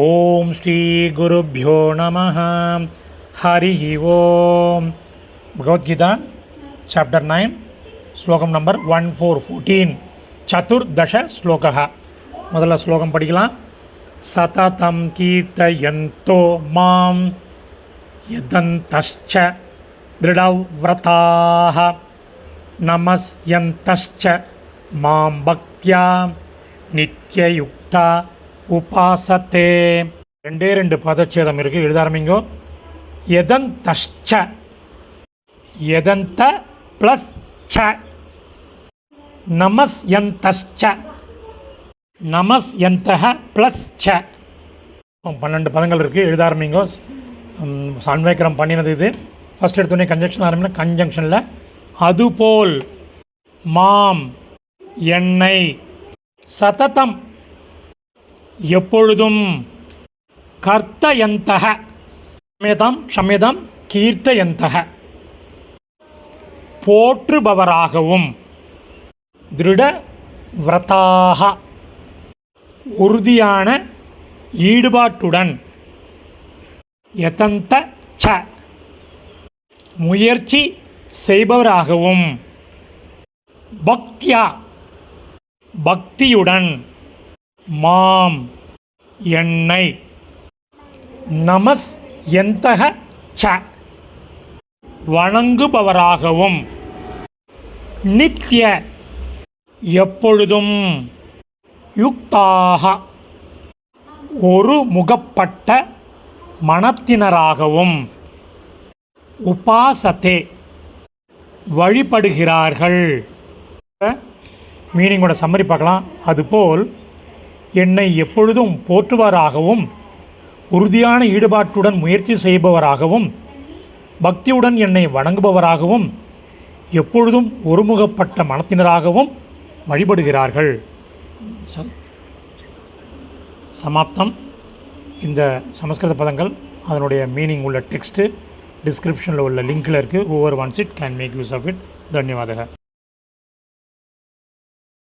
ஓம் ஸ்ரீ குருப்பியோ நம ஹரி ஓம் பகவத்கீதா சாப்டர் நைன் ஸ்லோகம் நம்பர் ஒன் ஃபோர் ஃபோர்டீன் சதுர்தச ஸ்லோகா முதல்ல ஸ்லோகம் படிக்கலாம். சததம் கீர்த்தயந்தோ மாம் யதந்தச்ச திருடவிரதாக நமஸ்யந்தச்ச மாம் பக்தியா நித்தியயுக்தா உபாசத்தே. ரெண்டே ரெண்டு பதச்சேதம் இருக்குது எழுத ஆரம்பிங்கோ. எதந்தஷ்ச எதந்த ப்ளஸ் ச? நமஸ்யந்தஷ்ச நமஸ்யந்தக ப்ளஸ் ச? பன்னெண்டு பதங்கள் இருக்குது எழுத ஆரம்பிங்கோ. சன்வேக்கரம் பண்ணினது இது. ஃபஸ்ட் எடுத்தோடனே கன்ஜங்ஷன் ஆரம்பினா கன்ஜங்ஷனில் அதுபோல் மாம் என்னை சததம். எப்பொழுதும் கர்த்தயந்தக. க்ஷமேதாம் க்ஷமேதாம் கீர்த்தயந்தக. போற்றுபவராகவும் திருட விரதாக உறுதியான ஈடுபாட்டுடன் யதந்த ச முயற்சி செய்பவராகவும் பக்தியா பக்தியுடன் மாம் என்னை நமஸ் எந்தக ச. வணங்குபவராகவும். நித்ய எப்பொழுதும் யுக்தாக. ஒரு முகப்பட்ட மனத்தினராகவும். உபாசத்தே வழிபடுகிறார்கள். மீனிங்கோட சம்மரி பார்க்கலாம். அதுபோல் என்னை எப்பொழுதும் போற்றுவாராகவும் உறுதியான ஈடுபாட்டுடன் முயற்சி செய்பவராகவும் பக்தியுடன் என்னை வணங்குபவராகவும் எப்பொழுதும் ஒருமுகப்பட்ட மனத்தினராகவும் வழிபடுகிறார்கள். சமாப்தம். இந்த சமஸ்கிருத பதங்கள் அதனுடைய மீனிங் உள்ள டெக்ஸ்ட்டு டிஸ்கிரிப்ஷனில் உள்ள லிங்கில் இருக்குது ஒவ்வொரு once it can make use of it தன்யவாதக.